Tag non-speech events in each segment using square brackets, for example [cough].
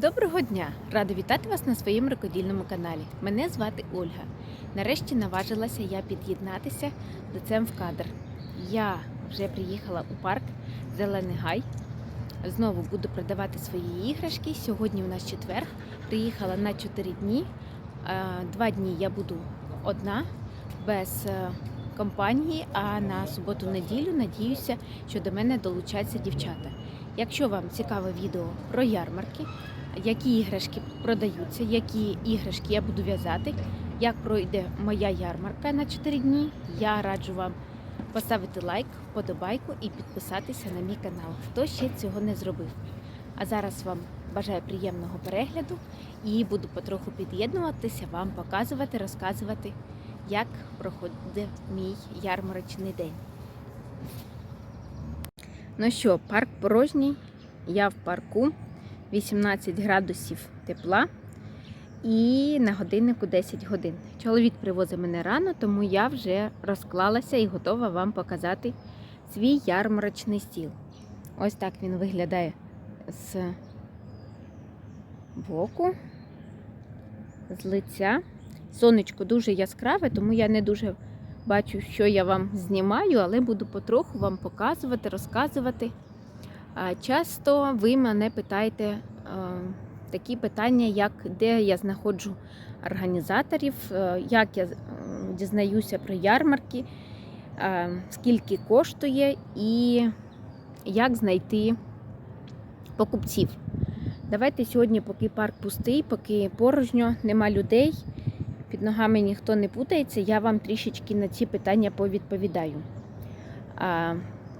Доброго дня! Рада вітати вас на своєму рукодільному каналі. Мене звати Ольга. Нарешті наважилася я під'єднатися лицем в кадр. Я вже приїхала у парк Зелений Гай. Знову буду продавати свої іграшки. Сьогодні у нас четвер. Приїхала на 4 дні. Е, Два дні я буду одна, без е, компанії, а на суботу-неділю надіюся, що до мене долучаться дівчата. Якщо вам цікаве відео про ярмарки, які іграшки продаються, які іграшки я буду в'язати, як пройде моя ярмарка на 4 дні, я раджу вам поставити лайк, вподобайку і підписатися на мій канал, хто ще цього не зробив. А зараз вам бажаю приємного перегляду і буду потроху під'єднуватися, вам показувати, розказувати, як проходить мій ярмарочний день. Ну що, парк порожній, я в парку. 18 градусів тепла і на годиннику 10 годин. Чоловік привозить мене рано, тому я вже розклалася і готова вам показати свій ярмарочний стіл. Ось так він виглядає з боку, з лиця. Сонечко дуже яскраве, тому я не дуже бачу, що я вам знімаю, але буду потроху вам показувати, розказувати. Часто ви мене питаєте е, такі питання, як де я знаходжу організаторів, е, як я е, дізнаюся про ярмарки, скільки коштує і як знайти покупців. Давайте сьогодні, поки парк пустий, поки порожньо, нема людей, під ногами ніхто не путається, я вам трішечки на ці питання повідповідаю.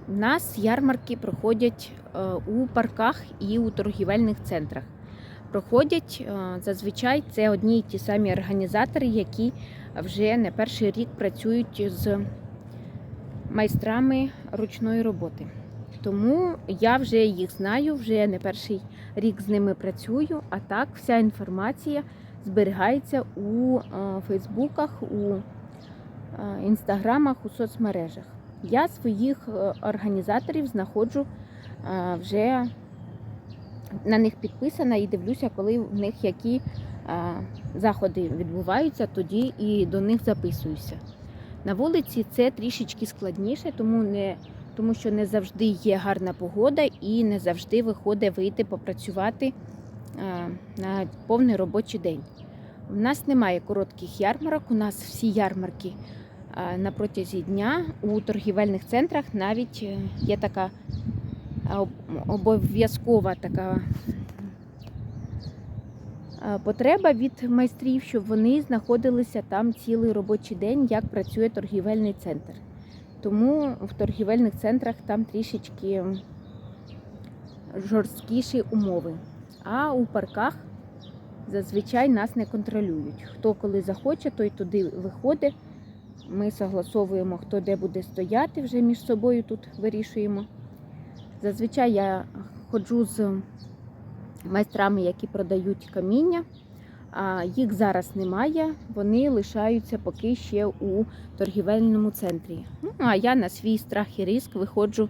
У нас ярмарки проходять е, у парках і у торгівельних центрах. Проходять е, зазвичай це одні й ті самі організатори, які вже не перший рік працюють з майстрами ручної роботи. Тому я вже їх знаю, вже не перший рік з ними працюю, а так вся інформація зберігається у е, Фейсбуках, у інстаграмах, у соцмережах. Я своїх е, організаторів знаходжу е, вже на них підписана і дивлюся, коли в них які е, заходи відбуваються, тоді і до них записуюся. На вулиці це трішечки складніше, тому не тому що не завжди є гарна погода і не завжди виходить вийти попрацювати на повний робочий день. У нас немає коротких ярмарок, у нас всі ярмарки на протязі дня. У торгівельних центрах навіть е, є така е, обов'язкова така е, потреба від майстрів, щоб вони знаходилися там цілий робочий день, як працює торгівельний центр. Тому в торгівельних центрах там трішечки жорсткіші умови. А у парках зазвичай нас не контролюють. Хто коли захоче, той туди виходить. Ми согласовуємо, хто де буде стояти, вже між собою тут вирішуємо. Зазвичай я ходжу з майстрами, які продають каміння. Їх зараз немає, вони лишаються поки ще у торгівельному центрі. Ну, а я на свій страх і риск виходжу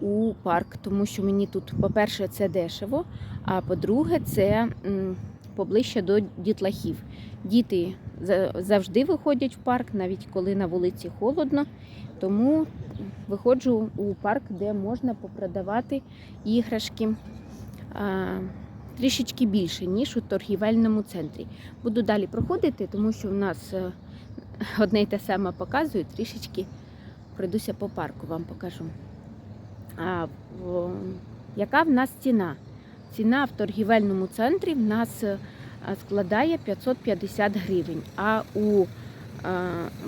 у парк, тому що мені тут, по-перше, це дешево, а по-друге, це поближче до дітлахів. Діти завжди виходять в парк, навіть коли на вулиці холодно. Тому виходжу у парк, де можна попродавати іграшки а, трішечки більше, ніж у торгівельному центрі. Буду далі проходити, тому що в нас е, одне й те саме показую, трішечки пройдуся по парку, вам покажу. А, в, яка в нас ціна? Ціна в торгівельному центрі в нас е, складає 550 гривень, а у е,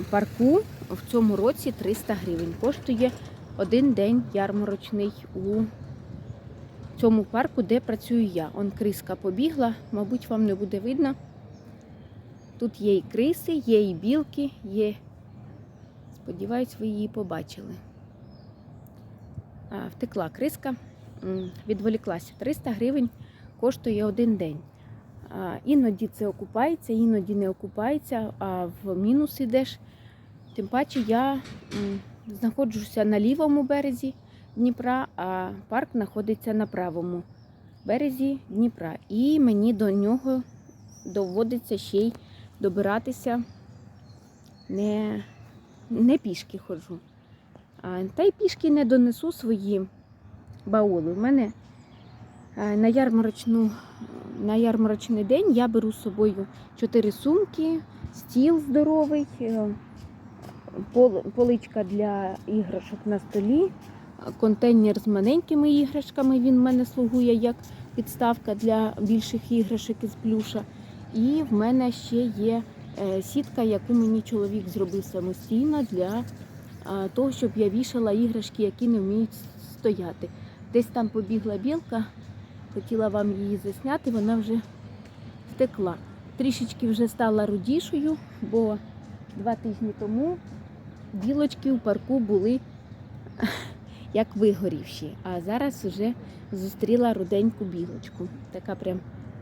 парку в цьому році 300 гривень. Коштує один день ярмарочний у цьому парку, де працюю я. Он криска побігла, мабуть, вам не буде видно. Тут є і криси, є і білки, є. Сподіваюсь, ви її побачили. А, втекла криска, відволіклася. 300 гривень коштує один день. Іноді це окупається, іноді не окупається, а в мінус ідеш. Тим паче я знаходжуся на лівому березі Дніпра, а парк знаходиться на правому березі Дніпра. І мені до нього доводиться ще й добиратися не, не пішки ходжу. Та й пішки не донесу свої баули. У мене е, на, ярмарочну, на ярмарочний день я беру з собою чотири сумки, стіл здоровий, е, поличка для іграшок на столі, контейнер з маленькими іграшками. Він в мене слугує як підставка для більших іграшок із плюша. І в мене ще є е, сітка, яку мені чоловік зробив самостійно для того, щоб я вішала іграшки, які не вміють стояти. Десь там побігла білка, хотіла вам її засняти, вона вже втекла. Трішечки вже стала рудішою, бо два тижні тому білочки у парку були [laughs] як вигорівші. А зараз вже зустріла руденьку білочку. Така прям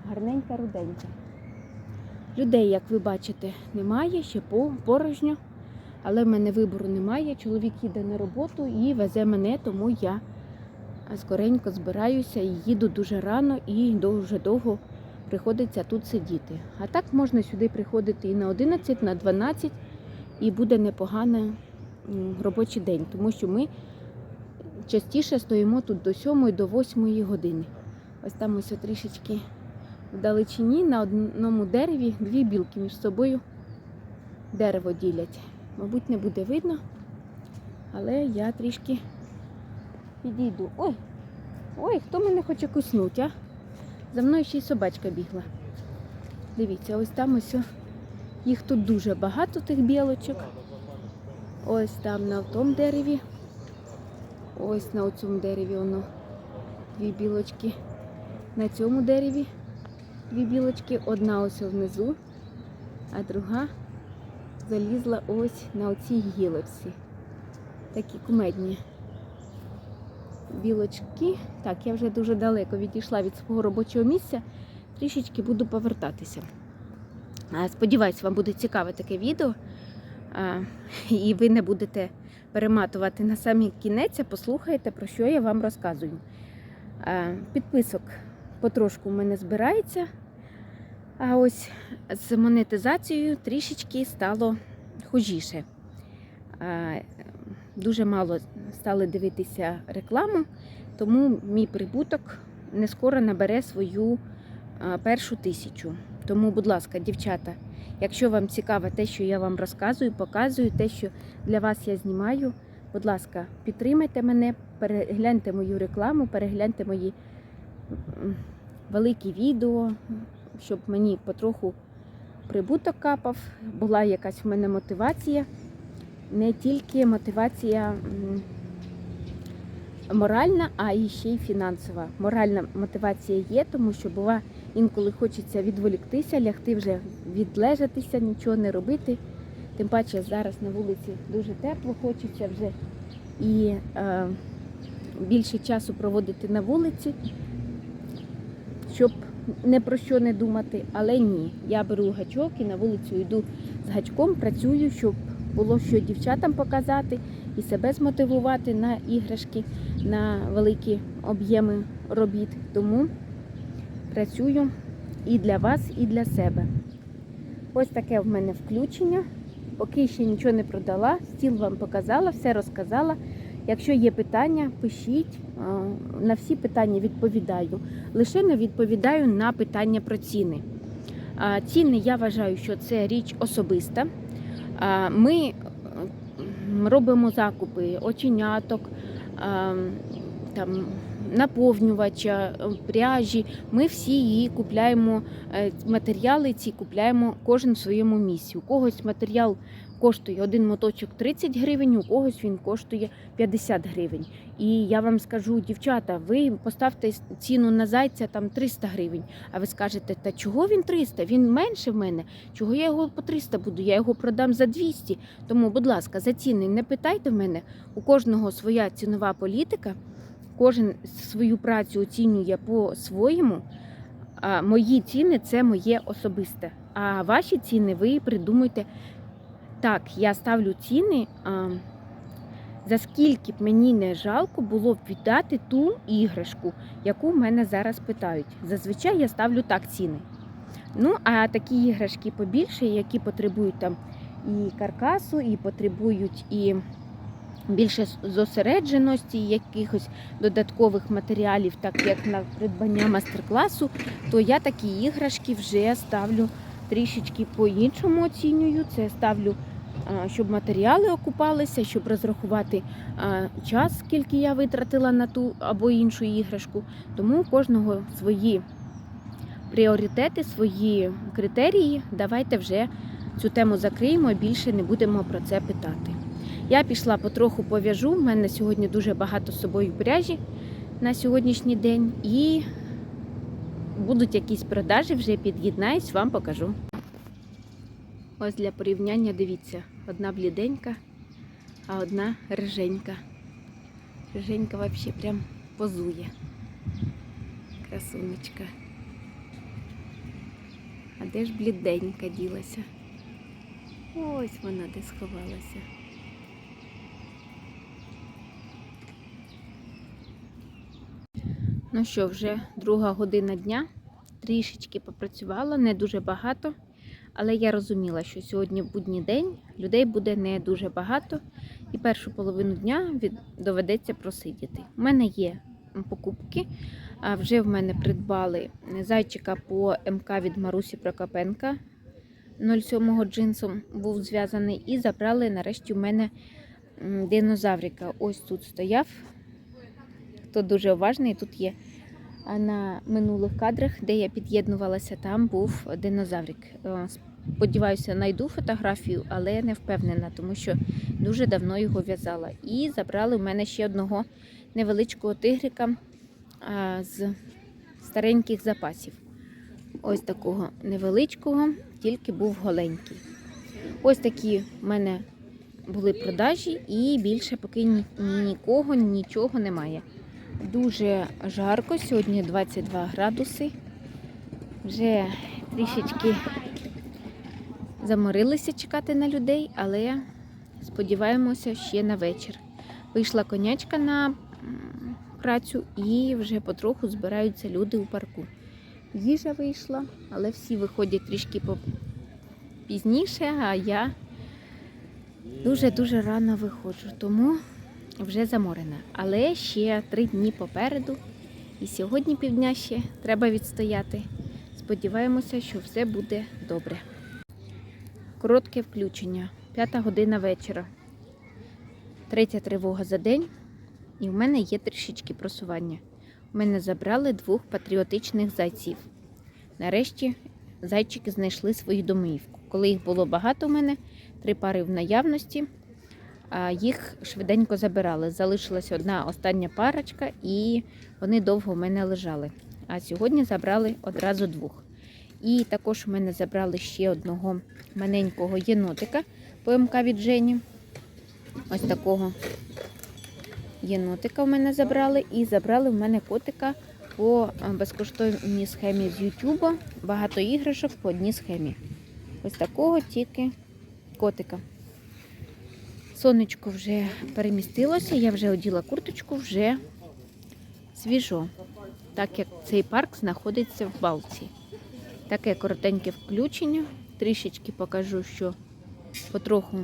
гарненька руденька. Людей, як ви бачите, немає, ще порожньо. Але в мене вибору немає. Чоловік їде на роботу і везе мене, тому я скоренько збираюся і їду дуже рано і дуже довго приходиться тут сидіти. А так можна сюди приходити і на 11, на 12, і буде непоганий робочий день, тому що ми частіше стоїмо тут до 7 до 8 години. Ось там ось трішечки вдалечині на одному дереві дві білки між собою дерево ділять. Мабуть, не буде видно, але я трішки підійду. Ой, ой, хто мене хоче куснути, а? За мною ще й собачка бігла. Дивіться, ось там ось. Їх тут дуже багато, тих білочок. Ось там на тому дереві. Ось на цьому дереві воно дві білочки. На цьому дереві дві білочки. Одна ось внизу, а друга залізла ось на оцій гілочці. Такі кумедні білочки. Так, я вже дуже далеко відійшла від свого робочого місця. Трішечки буду повертатися. Сподіваюсь, вам буде цікаве таке відео. І ви не будете перематувати на самий кінець, а послухаєте, про що я вам розказую. Підписок потрошку в мене збирається. А ось з монетизацією трішечки стало хужіше. Дуже мало стали дивитися рекламу, тому мій прибуток не скоро набере свою першу тисячу. Тому, будь ласка, дівчата, якщо вам цікаво те, що я вам розказую, показую, те, що для вас я знімаю, будь ласка, підтримайте мене, перегляньте мою рекламу, перегляньте мої великі відео, щоб мені потроху прибуток капав, була якась в мене мотивація. Не тільки мотивація моральна, а і ще й фінансова. Моральна мотивація є, тому що бува інколи хочеться відволіктися, лягти вже відлежатися, нічого не робити. Тим паче зараз на вулиці дуже тепло, хочеться вже і е, більше часу проводити на вулиці, щоб не про що не думати. Але ні, я беру гачок і на вулицю йду з гачком, працюю, щоб було що дівчатам показати і себе змотивувати на іграшки, на великі об'єми робіт. Тому працюю і для вас, і для себе. Ось таке в мене включення. Поки ще нічого не продала, стіл вам показала, все розказала. Якщо є питання, пишіть. На всі питання відповідаю. Лише не відповідаю на питання про ціни. А, Ціни я вважаю, що це річ особиста. Ми е, робимо закупи оченяток, там, наповнювача, е, пряжі. Ми всі її купляємо, е, матеріали ці купляємо кожен в своєму місці. У когось матеріал коштує один моточок 30 гривень, у когось він коштує 50 гривень. І я вам скажу, дівчата, ви поставте ціну на зайця там 300 гривень. А ви скажете, та чого він 300? Він менше в мене. Чого я його по 300 буду? Я його продам за 200. Тому, будь ласка, за ціни не питайте в мене. У кожного своя цінова політика. Кожен свою працю оцінює по-своєму. А мої ціни це моє особисте. А ваші ціни ви придумуйте. Так, я ставлю ціни а, за скільки б мені не жалко було б віддати ту іграшку, яку в мене зараз питають. Зазвичай я ставлю так ціни. Ну, а такі іграшки побільше, які потребують там і каркасу, і потребують і більше зосередженості, і якихось додаткових матеріалів, так як на придбання мастер-класу, то я такі іграшки вже ставлю трішечки по-іншому оцінюю. Це ставлю, щоб матеріали окупалися, щоб розрахувати час, скільки я витратила на ту або іншу іграшку. Тому у кожного свої пріоритети, свої критерії. Давайте вже цю тему закриємо, більше не будемо про це питати. Я пішла потроху пов'яжу. У мене сьогодні дуже багато з собою пряжі на сьогоднішній день. І будуть якісь продажі, вже під'єднаюсь, вам покажу. Ось для порівняння дивіться, одна бліденька, а одна риженька. Риженька взагалі прям позує. Красунечка. А де ж бліденька ділася? Ось вона де сховалася. Ну що, вже друга година дня. Трішечки попрацювала, не дуже багато. Але я розуміла, що сьогодні будній день людей буде не дуже багато, і першу половину дня від... доведеться просидіти. У мене є покупки. А вже в мене придбали зайчика по МК від Марусі Прокопенка. 07 джинсом був зв'язаний, і забрали нарешті в мене м, динозаврика. Ось тут стояв. Хто дуже уважний, тут є. На минулих кадрах, де я під'єднувалася, там був динозаврик. Е, Сподіваюся, знайду фотографію, але не впевнена, тому що дуже давно його в'язала. І забрали в мене ще одного невеличкого тигрика з стареньких запасів. Ось такого невеличкого, тільки був голенький. Ось такі в мене були продажі, і більше поки ні, нікого, нічого немає. Дуже жарко, сьогодні 22 градуси. Вже трішечки заморилися чекати на людей, але сподіваємося ще на вечір. Вийшла конячка на працю і вже потроху збираються люди у парку. Їжа вийшла, але всі виходять трішки пізніше, а я дуже-дуже рано виходжу, тому вже заморена. Але ще три дні попереду. І сьогодні півдня ще треба відстояти. Сподіваємося, що все буде добре. Коротке включення. П'ята година вечора. Третя тривога за день. І в мене є трішечки просування. У мене забрали двох патріотичних зайців. Нарешті зайчики знайшли свою домівку. Коли їх було багато у мене, три пари в наявності, їх швиденько забирали. Залишилась одна остання парочка, і вони довго в мене лежали. А сьогодні забрали одразу двох. І також у мене забрали ще одного маленького єнотика по МК від Жені. Ось такого єнотика в мене забрали. І забрали в мене котика по е, безкоштовній схемі з Ютуба. Багато іграшок по одній схемі. Ось такого тільки котика. Сонечко вже перемістилося, я вже оділа курточку, вже свіжо, так як цей парк знаходиться в Балці. Таке коротеньке включення. Трішечки покажу, що потроху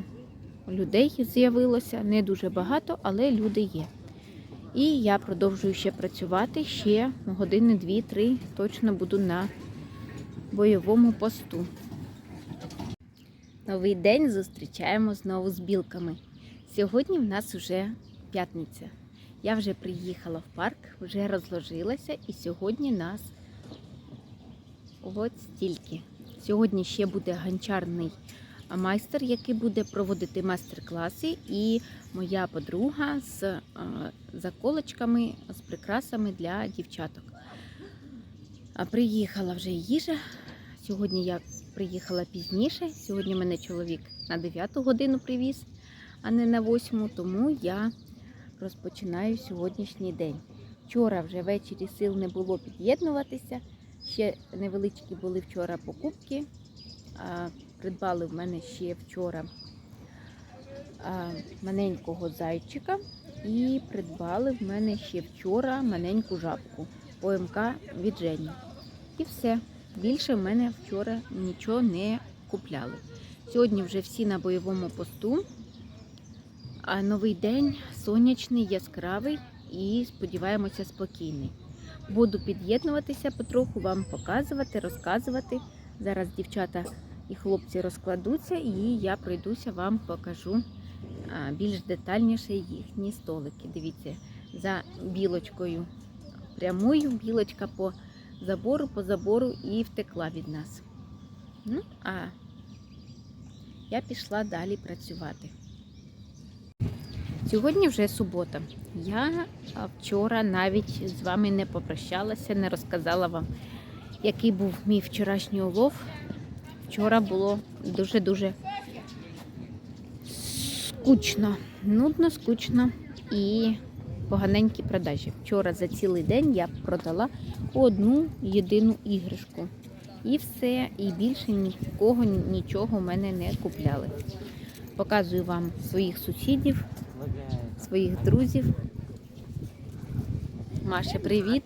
людей з'явилося. Не дуже багато, але люди є. І я продовжую ще працювати. Ще години дві-три точно буду на бойовому посту. Новий день зустрічаємо знову з білками. Сьогодні в нас вже п'ятниця. Я вже приїхала в парк, вже розложилася, і сьогодні нас от стільки. Сьогодні ще буде ганчарний майстер, який буде проводити майстер-класи, і моя подруга з е, заколочками, з прикрасами для дівчаток. Приїхала вже їжа. Сьогодні я приїхала пізніше. Сьогодні мене чоловік на 9 годину привіз, а не на 8, тому я розпочинаю сьогоднішній день. Вчора вже ввечері сил не було під'єднуватися. Ще невеличкі були вчора покупки. Придбали в мене ще вчора маленького зайчика і придбали в мене ще вчора маленьку жабку ОМК від Жені. І все. Більше в мене вчора нічого не купляли. Сьогодні вже всі на бойовому посту. Новий день сонячний, яскравий і сподіваємося спокійний. Буду під'єднуватися потроху, вам показувати, розказувати. Зараз дівчата і хлопці розкладуться, і я пройдуся, вам покажу більш детальніше їхні столики. Дивіться, за білочкою прямую, білочка по забору, по забору і втекла від нас. Ну, а я пішла далі працювати. Сьогодні вже субота. Я вчора навіть з вами не попрощалася, не розказала вам, який був мій вчорашній улов. Вчора було дуже-дуже скучно, нудно, скучно і поганенькі продажі. Вчора за цілий день я продала одну єдину іграшку. І все, і більше нікого нічого в мене не купляли. Показую вам своїх сусідів, своїх друзів. Маша, привіт!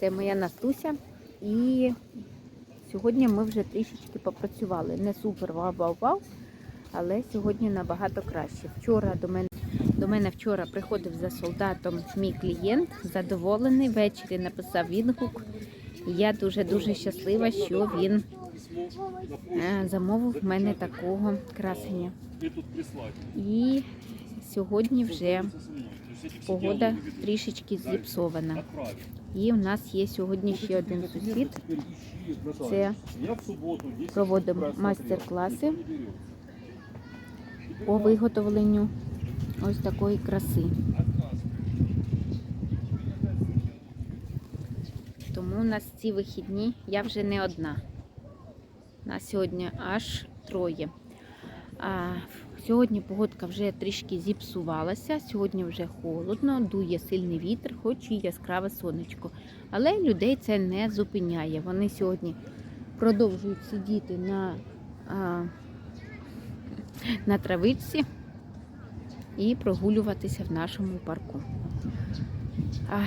Це моя Настуся. І сьогодні ми вже трішечки попрацювали. Не супер вау-вау-вау, але сьогодні набагато краще. Вчора до мене до мене вчора приходив за солдатом мій клієнт, задоволений. Ввечері написав відгук. Я дуже-дуже щаслива, що він е, замовив в мене такого красення. І сьогодні вже погода трішечки зіпсована. І в нас є сьогодні ще один сусід. Це проводимо майстер-класи по виготовленню ось такої краси. Тому у нас ці вихідні я вже не одна. На сьогодні аж троє. Сьогодні погодка вже трішки зіпсувалася, сьогодні вже холодно, дує сильний вітер, хоч і яскраве сонечко. Але людей це не зупиняє. Вони сьогодні продовжують сидіти на, а, на травичці і прогулюватися в нашому парку.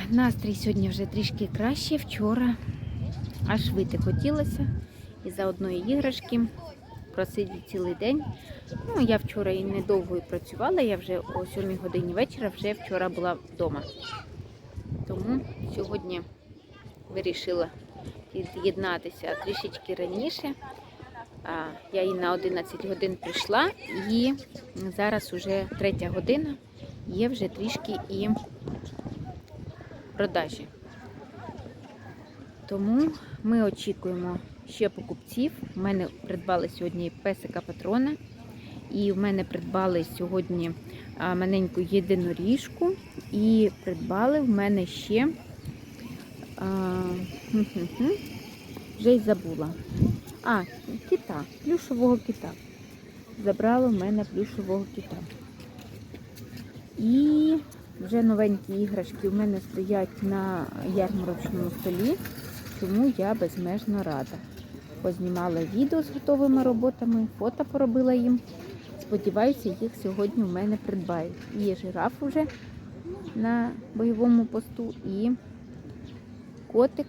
Настрій сьогодні вже трішки краще. Вчора аж вити хотілося і за одної іграшки просидіти цілий день. Ну, я вчора і недовго працювала, я вже о 7 годині вечора вже вчора була вдома. Тому сьогодні вирішила під'єднатися трішечки раніше. Я і на 11 годин прийшла, і зараз уже третя година, є вже трішки і продажі. Тому ми очікуємо ще покупців. У мене придбали сьогодні песика патрона. І в мене придбали сьогодні маленьку єдиноріжку. І придбали в мене ще а, [laughs] вже й забула. А, кита, плюшового кита. Забрали в мене плюшового кита. І вже новенькі іграшки в мене стоять на ярмарочному столі, тому я безмежно рада. Познімала відео з готовими роботами, фото поробила їм. Сподіваюся, їх сьогодні в мене придбають. Є жираф вже на бойовому посту, і котик,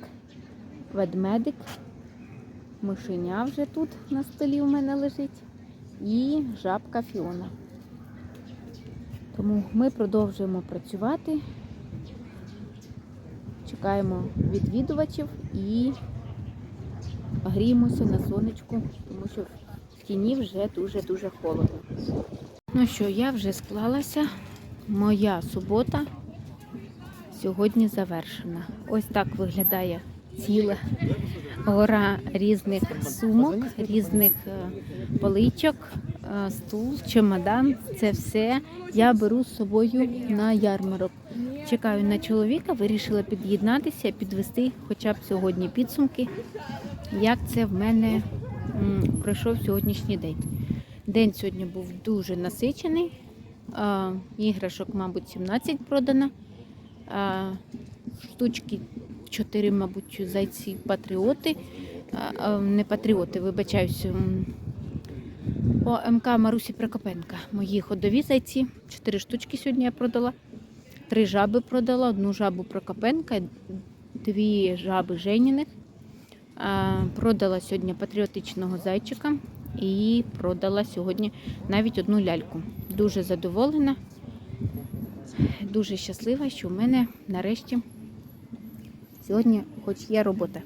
ведмедик, мишеня вже тут на столі у мене лежить, і жабка Фіона. Тому ми продовжуємо працювати, чекаємо відвідувачів і гріємося на сонечку, тому що в тіні вже дуже-дуже холодно. Ну що, я вже склалася. Моя субота сьогодні завершена. Ось так виглядає ціла гора різних сумок, різних е, поличок, е, стул, чемодан. Це все я беру з собою на ярмарок. Чекаю на чоловіка, вирішила під'єднатися, підвести хоча б сьогодні підсумки, як це в мене пройшов сьогоднішній день. День сьогодні був дуже насичений. Іграшок, мабуть, 17 продано. Штучки 4, мабуть, зайці патріоти. Не патріоти, вибачаюсь. м, По МК Марусі Прокопенка. Мої ходові зайці. Чотири штучки сьогодні я продала. Три жаби продала, одну жабу Прокопенка, дві жаби Женіних. Продала сьогодні патріотичного зайчика і продала сьогодні навіть одну ляльку. Дуже задоволена, дуже щаслива, що в мене нарешті сьогодні хоч є робота.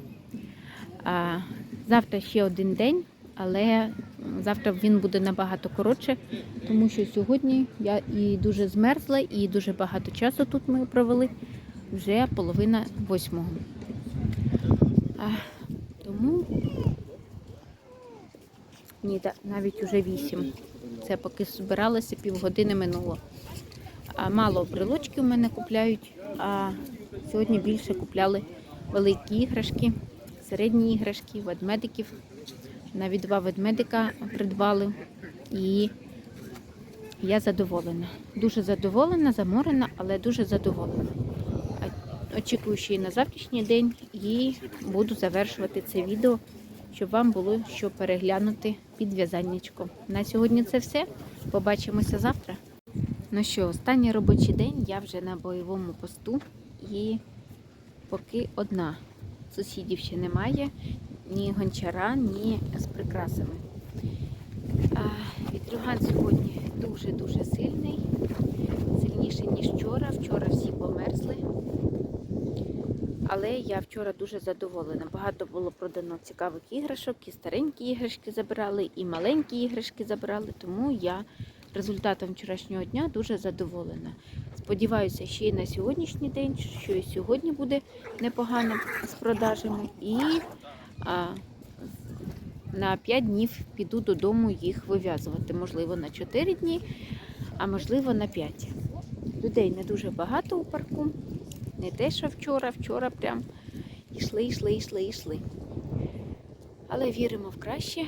Завтра ще один день, але завтра він буде набагато коротше, тому що сьогодні я і дуже змерзла, і дуже багато часу тут ми провели. Вже половина восьмого. Тому ні, навіть уже вісім. Це поки збиралася, півгодини минуло. А мало брелочки у мене купляють, а сьогодні більше купляли великі іграшки, середні іграшки, ведмедиків. Навіть два ведмедика придбали. І я задоволена. Дуже задоволена, заморена, але дуже задоволена. Очікую ще й на завтрашній день і буду завершувати це відео, щоб вам було що переглянути під в'язаннячко. На сьогодні це все. Побачимося завтра. Ну що, останній робочий день я вже на бойовому посту і поки одна. Сусідів ще немає, ні гончара, ні з прикрасами. А, вітрюган сьогодні дуже-дуже сильний, сильніший, ніж вчора. Вчора всі померзли. Але я вчора дуже задоволена. Багато було продано цікавих іграшок, і старенькі іграшки забрали, і маленькі іграшки забрали. Тому я результатом вчорашнього дня дуже задоволена. Сподіваюся, ще й на сьогоднішній день, що і сьогодні буде непогано з продажами. І а, на 5 днів піду додому їх вив'язувати. Можливо, на 4 дні, а можливо на 5. Людей не дуже багато у парку. Не те, що вчора, вчора прям йшли, йшли, йшли, йшли. Але віримо в краще.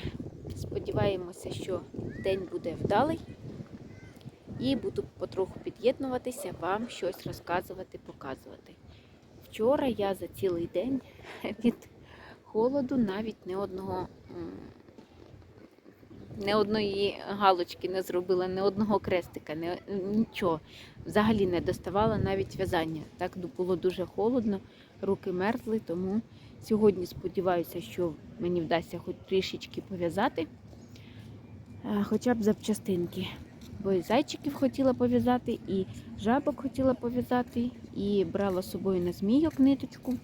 Сподіваємося, що день буде вдалий. І буду потроху під'єднуватися, вам щось розказувати, показувати. Вчора я за цілий день [laughs] від холоду навіть не одного не одної галочки не зробила, не одного крестика, не, нічого. Взагалі не доставала навіть в'язання. Так було дуже холодно, руки мерзли, тому сьогодні сподіваюся, що мені вдасться хоч трішечки пов'язати, е, хоча б запчастинки. Бо і зайчиків хотіла пов'язати, і жабок хотіла пов'язати, і брала з собою на змійок ниточку.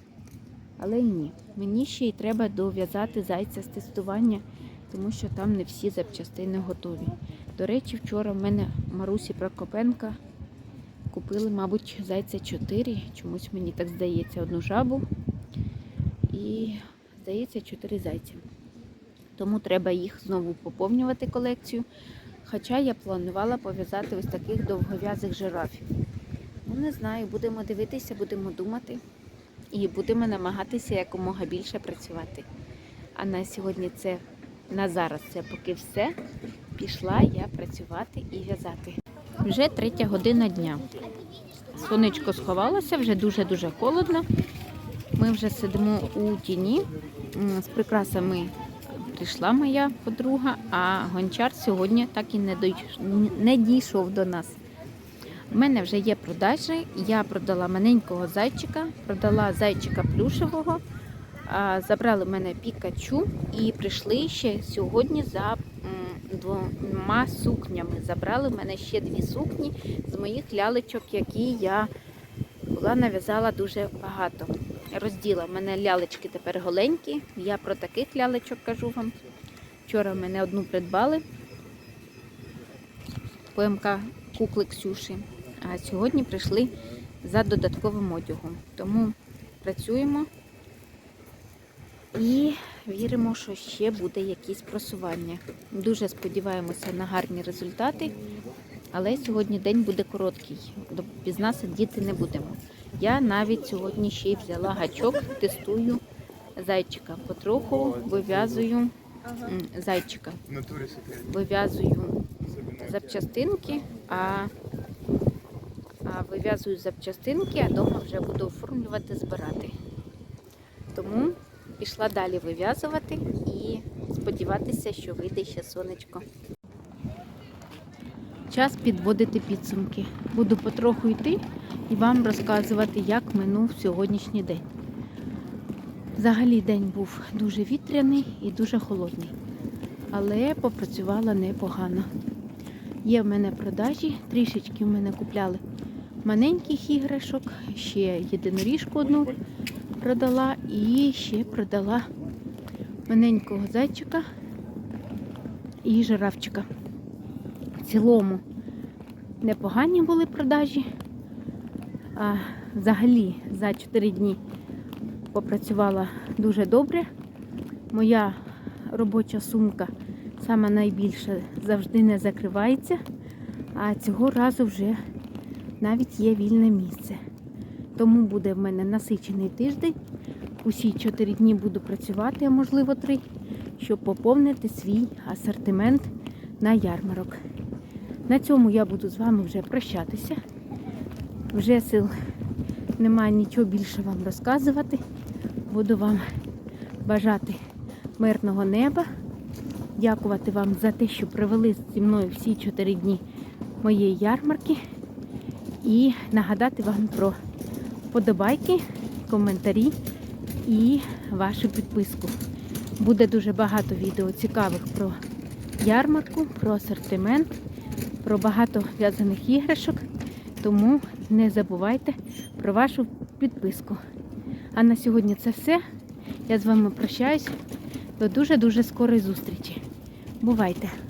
Але ні, мені ще й треба дов'язати зайця з тестування, тому що там не всі запчастини готові. До речі, вчора в мене Марусі Прокопенка купили, мабуть, зайця 4, чомусь мені так здається, одну жабу і, здається, 4 зайці. Тому треба їх знову поповнювати колекцію. Хоча я планувала пов'язати ось таких довгов'язих жирафів. Ну, не знаю, будемо дивитися, будемо думати і будемо намагатися якомога більше працювати. А на сьогодні це на зараз це поки все. Пішла я працювати і в'язати. Вже третя година дня. Сонечко сховалося, вже дуже-дуже холодно. Ми вже сидимо у тіні. З прикрасами прийшла моя подруга, а гончар сьогодні так і не дійшов до нас. У мене вже є продажі. Я продала маленького зайчика, продала зайчика плюшевого, забрали в мене пікачу і прийшли ще сьогодні за двома сукнями. Забрали в мене ще дві сукні з моїх лялечок, які я була нав'язала дуже багато. Розділа. В мене лялечки тепер голенькі. Я про таких лялечок кажу вам. Вчора мене одну придбали. ПМК кукли Ксюші. А сьогодні прийшли за додатковим одягом. Тому працюємо і віримо, що ще буде якісь просування. Дуже сподіваємося на гарні результати, але сьогодні день буде короткий. Допізна сидіти не будемо. Я навіть сьогодні ще й взяла гачок, тестую зайчика. Потроху вив'язую зайчика. Вив'язую запчастинки, а, а вив'язую запчастинки, а вдома вже буду оформлювати, збирати. Тому пішла далі вив'язувати і сподіватися, що вийде ще сонечко. Час підводити підсумки. Буду потроху йти і вам розказувати, як минув сьогоднішній день. Взагалі день був дуже вітряний і дуже холодний, але попрацювала непогано. Є в мене продажі, трішечки в мене купляли маленьких іграшок, ще єдиноріжку одну продала і ще продала маленького зайчика і жирафчика. В цілому непогані були продажі. А взагалі за 4 дні попрацювала дуже добре. Моя робоча сумка сама найбільша завжди не закривається, а цього разу вже навіть є вільне місце. Тому буде в мене насичений тиждень. Усі 4 дні буду працювати, а можливо 3, щоб поповнити свій асортимент на ярмарок. На цьому я буду з вами вже прощатися. Вже сил немає нічого більше вам розказувати. Буду вам бажати мирного неба, дякувати вам за те, що провели зі мною всі 4 дні моєї ярмарки. І нагадати вам про подобайки, коментарі і вашу підписку. Буде дуже багато відео цікавих про ярмарку, про асортимент, про багато в'язаних іграшок. Тому не забувайте про вашу підписку. А на сьогодні це все. Я з вами прощаюсь. До дуже-дуже скорої зустрічі. Бувайте!